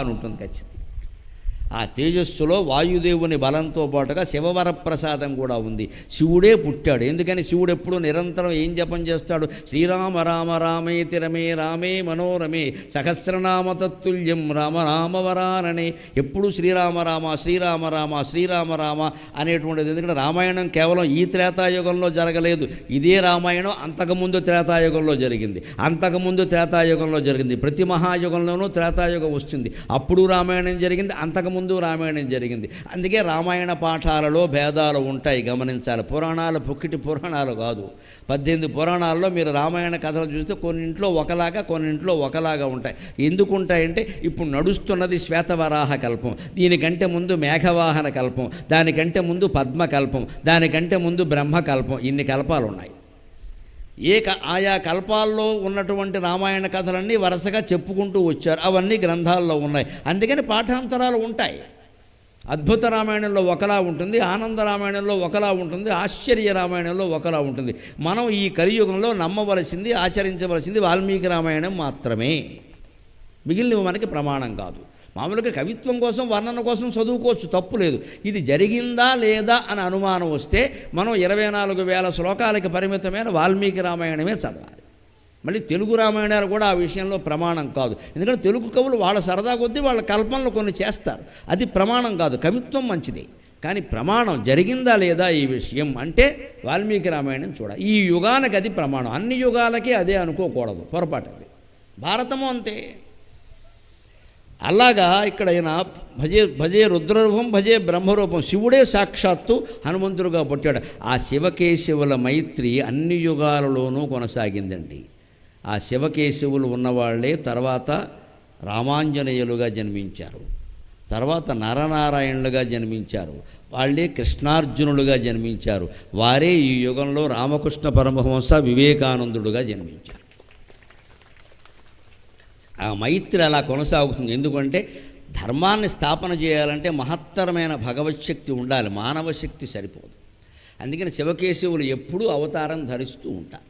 అని ఉంటుంది ఖచ్చితంగా. ఆ తేజస్సులో వాయుదేవుని బలంతో పాటుగా శివవరప్రసాదం కూడా ఉంది. శివుడే పుట్టాడు. ఎందుకని? శివుడు ఎప్పుడు నిరంతరం ఏం జపం చేస్తాడు? శ్రీరామ రామ రామే తిరమే రామే మనోరమే సహస్రనామ తత్తుల్యం రామ రామవరాననే ఎప్పుడు శ్రీరామ రామ శ్రీరామ రామ శ్రీరామ రామ అనేటువంటిది. ఎందుకంటే రామాయణం కేవలం ఈ త్రేతాయుగంలో జరగలేదు. ఇదే రామాయణం అంతకుముందు త్రేతాయుగంలో జరిగింది. అంతకుముందు త్రేతాయుగంలో జరిగింది. ప్రతి మహాయుగంలోనూ త్రేతాయుగం వస్తుంది. అప్పుడు రామాయణం జరిగింది. అంతకుముందు రామాయణం జరిగింది. అందుకే రామాయణ పాఠాలలో భేదాలు ఉంటాయి గమనించాలి. పురాణాలు పొక్కిటి పురాణాలు కాదు. పద్దెనిమిది పురాణాల్లో మీరు రామాయణ కథలు చూస్తే కొన్నింట్లో ఒకలాగా కొన్నింట్లో ఒకలాగా ఉంటాయి. ఎందుకు ఉంటాయంటే ఇప్పుడు నడుస్తున్నది శ్వేతవరాహ కల్పం. దీనికంటే ముందు మేఘవాహన కల్పం. దానికంటే ముందు పద్మ కల్పం దానికంటే ముందు బ్రహ్మ కల్పం ఇన్ని కల్పాలు ఉన్నాయి ఏ క ఆయా కల్పాల్లో ఉన్నటువంటి రామాయణ కథలన్నీ వరుసగా చెప్పుకుంటూ వచ్చారు. అవన్నీ గ్రంథాల్లో ఉన్నాయి. అందుకని పాఠాంతరాలు ఉంటాయి. అద్భుత రామాయణంలో ఒకలా ఉంటుంది ఆనంద రామాయణంలో ఒకలా ఉంటుంది ఆశ్చర్య రామాయణంలో ఒకలా ఉంటుంది. మనం ఈ కలియుగంలో నమ్మవలసింది ఆచరించవలసింది వాల్మీకి రామాయణం మాత్రమే. మిగిలినవి మనకి ప్రమాణం కాదు. మామూలుగా కవిత్వం కోసం వర్ణన కోసం చదువుకోవచ్చు తప్పు లేదు. ఇది జరిగిందా లేదా అని అనుమానం వస్తే మనం ఇరవై నాలుగు వేల శ్లోకాలకి పరిమితమైన వాల్మీకి రామాయణమే చదవాలి. మళ్ళీ తెలుగు రామాయణాలు కూడా ఆ విషయంలో ప్రమాణం కాదు. ఎందుకంటే తెలుగు కవులు వాళ్ళ సరదా కొద్దీ వాళ్ళ కల్పనలు కొన్ని చేస్తారు. అది ప్రమాణం కాదు కవిత్వం మంచిది. కానీ ప్రమాణం జరిగిందా లేదా ఈ విషయం అంటే వాల్మీకి రామాయణం చూడాలి ఈ యుగానికి అది ప్రమాణం. అన్ని యుగాలకి అదే అనుకోకూడదు. పొరపాటు అది. భారతము అంతే. అలాగా ఇక్కడ ఆయన భజే భజే రుద్రరూపం భజే బ్రహ్మరూపం శివుడే సాక్షాత్తు హనుమంతుడుగా పుట్టాడు. ఆ శివకేశవుల మైత్రి అన్ని యుగాలలోనూ కొనసాగిందండి. ఆ శివకేశవులు ఉన్నవాళ్ళే తర్వాత రామాంజనేయులుగా జన్మించారు. తర్వాత నరనారాయణులుగా జన్మించారు. వాళ్ళే కృష్ణార్జునులుగా జన్మించారు. వారే ఈ యుగంలో రామకృష్ణ పరమహంస వివేకానందుడుగా జన్మించారు. ఆ మైత్రి అలా కొనసాగుతుంది. ఎందుకంటే ధర్మాన్ని స్థాపన చేయాలంటే మహత్తరమైన భగవత్ ఉండాలి. మానవ శక్తి సరిపోదు. అందుకని శివకేశవులు ఎప్పుడూ అవతారం ధరిస్తూ ఉంటారు.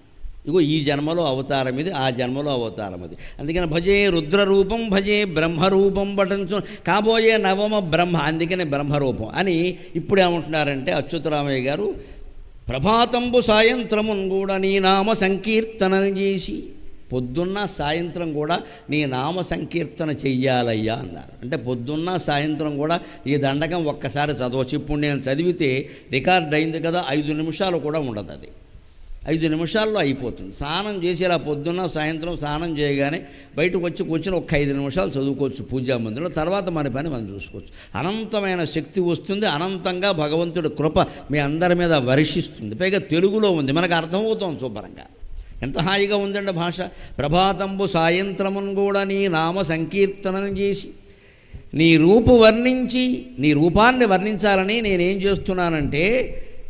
ఇగో ఈ జన్మలో అవతారం ఇది ఆ జన్మలో అవతారం ఇది అందుకని భజే రుద్రరూపం భజే బ్రహ్మరూపం పఠించు కాబోయే నవమ బ్రహ్మ అందుకనే బ్రహ్మరూపం అని ఇప్పుడు ఏమంటున్నారంటే అచ్యుతరామయ్య గారు ప్రభాతంబు సాయంత్రమున్ కూడా నీ నామ సంకీర్తన చేసి పొద్దున్న సాయంత్రం కూడా నీ నామ సంకీర్తన చెయ్యాలయ్యా అన్నారు. అంటే పొద్దున్న సాయంత్రం కూడా ఈ దండకం ఒక్కసారి చదవచ్చు. ఇప్పుడు నేను చదివితే రికార్డ్ అయింది కదా ఐదు నిమిషాలు కూడా ఉండదు అది. ఐదు నిమిషాల్లో అయిపోతుంది. స్నానం చేసి ఇలా పొద్దున్న సాయంత్రం స్నానం చేయగానే బయటకు వచ్చి కూర్చొని ఒక ఐదు నిమిషాలు చదువుకోవచ్చు పూజా మందిరంలో. తర్వాత మన పని మనం చూసుకోవచ్చు. అనంతమైన శక్తి వస్తుంది. అనంతంగా భగవంతుడి కృప మీ అందరి మీద వర్షిస్తుంది. పైగా తెలుగులో ఉంది. మనకు అర్థమవుతుంది శుభ్రంగా. ఎంత హాయిగా ఉందండి భాష. ప్రభాతంబు సాయంత్రమును కూడా నీ నామ సంకీర్తనం చేసి నీ రూపు వర్ణించి నీ రూపాన్ని వర్ణించాలని నేనేం చేస్తున్నానంటే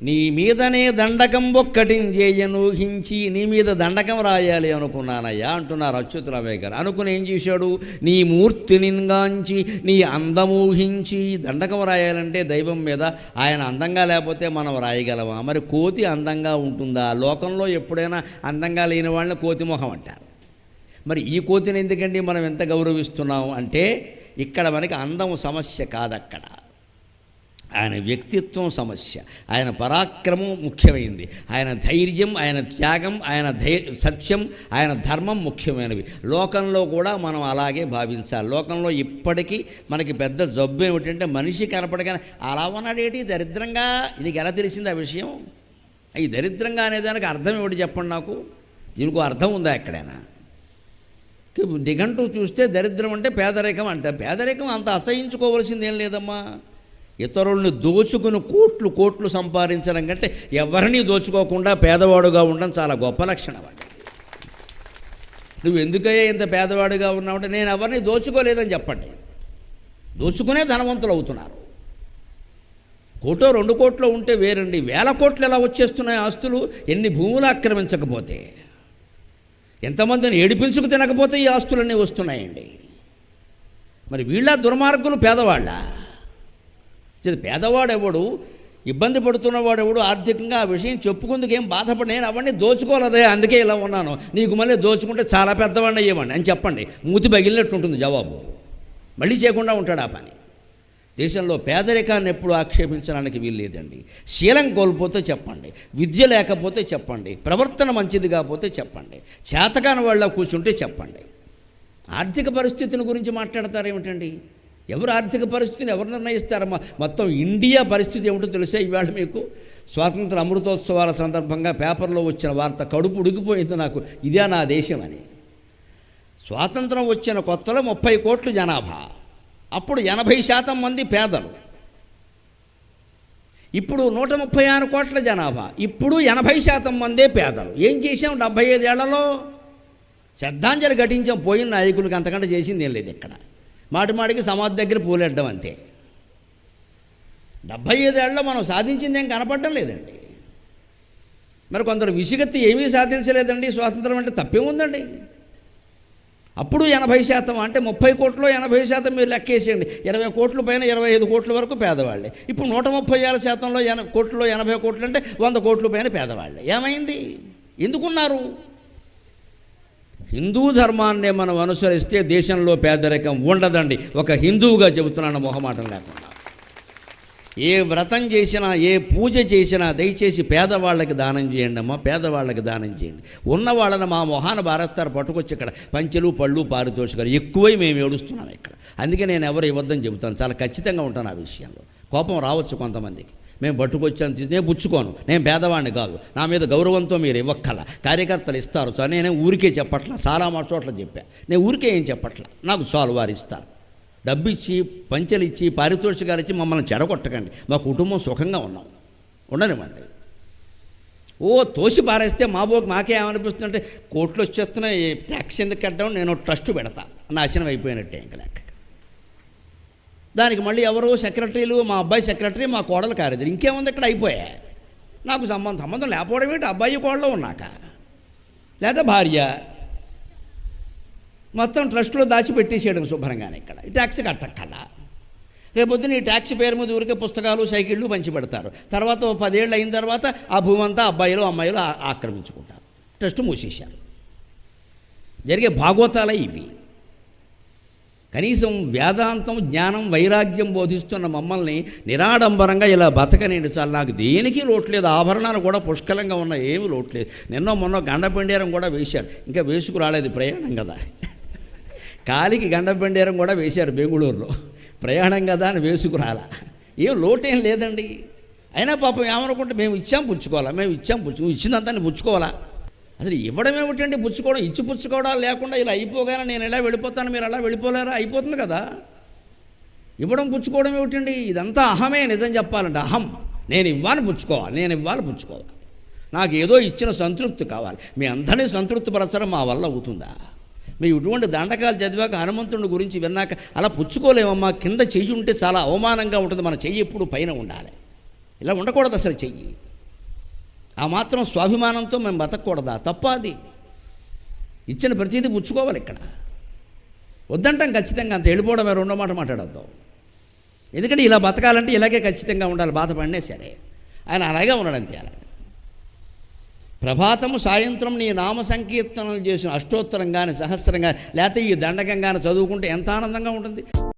నీ మీదనే దండకం ఒక్కటించేయనూహించి నీ మీద దండకం రాయాలి అనుకున్నానయ్యా అంటున్నారు అచ్యుతరామయ్య గారు. అనుకుని ఏం చేశాడు? నీ మూర్తిని గాంచి నీ అందమూహించి దండకం రాయాలంటే దైవం మీద ఆయన అందంగా లేకపోతే మనం రాయగలమా? మరి కోతి అందంగా ఉంటుందా? లోకంలో ఎప్పుడైనా అందంగా లేని వాళ్ళని కోతి ముఖం అంటారు. మరి ఈ కోతిని ఎందుకండి మనం ఎంత గౌరవిస్తున్నాం అంటే ఇక్కడ మనకి అందం సమస్య కాదక్కడ. ఆయన వ్యక్తిత్వం సమస్య. ఆయన పరాక్రమం ముఖ్యమైంది. ఆయన ధైర్యం ఆయన త్యాగం ఆయన ధై సత్యం ఆయన ధర్మం ముఖ్యమైనవి. లోకంలో కూడా మనం అలాగే భావించాలి. లోకంలో ఇప్పటికీ మనకి పెద్ద జబ్బు ఏమిటంటే మనిషి కనపడగానే అలా ఉన్నాడేటి? దరిద్రంగా? నీకు ఎలా తెలిసింది ఆ విషయం? ఈ దరిద్రంగా అనేదానికి అర్థం ఏమిటి చెప్పండి నాకు? దీనికి అర్థం ఉందా ఎక్కడైనా? నిఘంటు చూస్తే దరిద్రం అంటే పేదరికం అంటే. పేదరికం అంత అసహించుకోవలసింది ఏం లేదమ్మా. ఇతరుల్ని దోచుకుని కోట్లు కోట్లు సంపాదించడం కంటే ఎవరిని దోచుకోకుండా పేదవాడుగా ఉండడం చాలా గొప్ప లక్షణం అండి నువ్వు ఎందుకయ్యా ఇంత పేదవాడుగా ఉన్నావంటే నేను ఎవరిని దోచుకోలేదని చెప్పండి. దోచుకునే ధనవంతులు అవుతున్నారు. కోటో రెండు కోట్లు ఉంటే వేరండి. వేల కోట్లు ఎలా వచ్చేస్తున్నాయి ఆస్తులు? ఎన్ని భూములు ఆక్రమించకపోతే? ఎంతమందిని ఏడిపించుకు తినకపోతే ఈ ఆస్తులన్నీ వస్తున్నాయండి. మరి వీళ్ళ దుర్మార్గులు పేదవాళ్ళ? పేదవాడెవడు? ఇబ్బంది పడుతున్నవాడెవడు? ఆర్థికంగా ఆ విషయం చెప్పుకుందుకు ఏం బాధపడి నేను అవన్నీ దోచుకోలేదే అందుకే ఇలా ఉన్నాను. నీకు మళ్ళీ దోచుకుంటే చాలా పెద్దవాడిని అయ్యేవాడిని అని చెప్పండి. మూతి పగిలినట్టు ఉంటుంది జవాబు. మళ్ళీ చేయకుండా ఉంటాడు ఆ పని. దేశంలో పేదరికాన్ని ఎప్పుడు ఆక్షేపించడానికి వీల్లేదండి శీలం కోల్పోతే చెప్పండి. విద్య లేకపోతే చెప్పండి. ప్రవర్తన మంచిది కాకపోతే చెప్పండి. చేతకాని వాళ్ళ కూర్చుంటే చెప్పండి. ఆర్థిక పరిస్థితిని గురించి మాట్లాడతారేమిటండి? ఎవరు ఆర్థిక పరిస్థితిని ఎవరు నిర్ణయిస్తారమ్మా మొత్తం ఇండియా పరిస్థితి ఏమిటో తెలిసే ఇవాళ మీకు? స్వాతంత్ర అమృతోత్సవాల సందర్భంగా పేపర్లో వచ్చిన వార్త కడుపు ఉడికిపోయింది నాకు. ఇదే నా దేశం అని. స్వాతంత్రం వచ్చిన కొత్తలో ముప్పై కోట్లు జనాభా. అప్పుడు ఎనభై శాతం మంది పేదలు. ఇప్పుడు నూట ముప్పై ఆరు కోట్ల జనాభా. ఇప్పుడు ఎనభై శాతం మందే పేదలు. ఏం చేసాం డెబ్భై ఐదేళ్ళలో శ్రద్ధాంజలి ఘటించాం. పోయిన నాయకులకి అంతకంటే చేసింది ఏం లేదు ఇక్కడ. మాటి మాటికి సమాధి దగ్గర పూలెడ్డం అంతే. డెబ్భై ఐదేళ్ళలో మనం సాధించింది ఏం కనపడడం లేదండి. మరి కొందరు విసిగెత్తి ఏమీ సాధించలేదండి స్వాతంత్రం అంటే తప్పేముందండి అప్పుడు ఎనభై శాతం అంటే ముప్పై కోట్లు ఎనభై శాతం మీరు లెక్కేసేయండి. ఇరవై కోట్ల పైన ఇరవై ఐదు కోట్ల వరకు పేదవాళ్ళే. ఇప్పుడు నూట ముప్పై ఆరు శాతంలో ఎన కోట్లలో ఎనభై కోట్లు అంటే వంద కోట్ల పైన పేదవాళ్ళే. ఏమైంది? ఎందుకున్నారు? హిందూ ధర్మాన్నే మనం అనుసరిస్తే దేశంలో పేదరికం ఉండదండి. ఒక హిందువుగా చెబుతున్నాను మొహమాటం లేకుండా. ఏ వ్రతం చేసినా ఏ పూజ చేసినా దయచేసి పేదవాళ్ళకి దానం చేయండి అమ్మా పేదవాళ్ళకి దానం చేయండి. ఉన్న వాళ్ళని మా మొహాన భారత్తారు పట్టుకొచ్చి ఇక్కడ పంచెలు పళ్ళు పారితోషికాలు. ఎక్కువై మేము ఏడుస్తున్నాం ఇక్కడ. అందుకే నేను ఎవరు ఇవ్వద్దని చెబుతాను. చాలా ఖచ్చితంగా ఉంటాను ఆ విషయంలో. కోపం రావచ్చు కొంతమందికి. మేము పట్టుకొచ్చాను తీసి- నేను పుచ్చుకోను. నేను పేదవాడిని కాదు. నా మీద గౌరవంతో మీరు ఇవ్వక్కల. కార్యకర్తలు ఇస్తారు. సార్ నేనే ఊరికే చెప్పట్లా. చాలా మా చోట్ల చెప్పా. నేను ఊరికే ఏం చెప్పట్లా. నాకు చాలు వారు ఇస్తారు. డబ్బు ఇచ్చి పంచెలు ఇచ్చి పారితోషికాలు ఇచ్చి మమ్మల్ని చెడగొట్టకండి. మా కుటుంబం సుఖంగా ఉన్నాం. ఉండనివ్వండి. ఓ తోసి పారేస్తే మా బోకి మాకే ఏమనిపిస్తుందంటే కోట్లు వచ్చేస్తున్నాయి ట్యాక్స్ ఎందుకు కట్టడం? నేను ట్రస్ట్ పెడతా. నాశనం అయిపోయినట్టే ఇంక లెక్క. దానికి మళ్ళీ ఎవరు సెక్రటరీలు మా అబ్బాయి సెక్రటరీ మా కోడలు కార్యదర్శి ఇంకేముంది ఇక్కడ అయిపోయా? నాకు సంబంధం సంబంధం లేకపోవడం ఏంటి? అబ్బాయి కోడలు ఉన్నాక. లేదా భార్య. మొత్తం ట్రస్ట్లో దాచిపెట్టేసేయడం శుభ్రంగానే ఇక్కడ. ఈ ట్యాక్స్ కట్టక్కల. రేపొద్దున ఈ ట్యాక్స్ పేరు మీద ఊరికే పుస్తకాలు సైకిళ్ళు పంచిపెడతారు. తర్వాత ఓ పదేళ్ళు అయిన తర్వాత ఆ భూమంతా అబ్బాయిలు అమ్మాయిలు ఆక్రమించుకుంటారు. ట్రస్ట్ మూసేశారు. జరిగే భాగోతాలే ఇవి. కనీసం వేదాంతం జ్ఞానం వైరాగ్యం బోధిస్తున్న మమ్మల్ని నిరాడంబరంగా ఇలా బతకనేది చాలు నాకు దేనికి లోట్లేదు ఆభరణాలు కూడా పుష్కలంగా ఉన్నాయి. ఏమీ లోట్లేదు నిన్న మొన్న గండపెండేరం కూడా వేశారు. ఇంకా వేసుకు రాలేదు. ప్రయాణం కదా. కాలికి గండపెండేరం కూడా వేశారు బెంగుళూరులో. ప్రయాణం కదా అని వేసుకురాలా ఏం లోటేం లేదండి. అయినా పాపం ఏమనుకుంటే మేము ఇచ్చాం పుచ్చుకోవాలా. మేము ఇచ్చాం పుచ్చు ఇచ్చిందంతా పుచ్చుకోవాలా. అసలు ఇవ్వడం ఏమిటండి? పుచ్చుకోవడం ఇచ్చి పుచ్చుకోవడాలు లేకుండా ఇలా అయిపోగానే నేను ఎలా వెళ్ళిపోతాను? మీరు అలా వెళ్ళిపోలేరా? అయిపోతుంది కదా. ఇవ్వడం పుచ్చుకోవడం ఏమిటండి? ఇదంతా అహమే నిజం చెప్పాలంటే అహం. నేను ఇవ్వాలి పుచ్చుకోవాలి. నేను ఇవ్వాలి పుచ్చుకోవాలి. నాకు ఏదో ఇచ్చిన సంతృప్తి కావాలి. మీ అందరినీ సంతృప్తిపరచడం మా వల్ల అవుతుందా? మీ ఇటువంటి దండకాలు చదివాక హనుమంతుడి గురించి విన్నాక అలా పుచ్చుకోలేమమ్మా? కింద చెయ్యి ఉంటే చాలా అవమానంగా ఉంటుంది. మన చెయ్యి ఎప్పుడు పైన ఉండాలి. ఇలా ఉండకూడదు అసలు చెయ్యి. ఆ మాత్రం స్వాభిమానంతో మేము బతకూడదా? తప్ప అది? ఇచ్చిన ప్రతిదీ పుచ్చుకోవాలి ఇక్కడ. వద్దంటాం ఖచ్చితంగా అంత. వెళ్ళిపోవడం రెండో మాట మాట్లాడద్దాం. ఎందుకంటే ఇలా బతకాలంటే ఇలాగే ఖచ్చితంగా ఉండాలి బాధపడినే సరే. ఆయన అలాగే ఉన్నాడంతే అలా ప్రభాతము సాయంత్రం నీ నామ సంకీర్తనలు చేసిన అష్టోత్తరం కానీ సహస్రం కానీ లేకపోతే ఈ దండకం కానీ చదువుకుంటే ఎంత ఆనందంగా ఉంటుంది?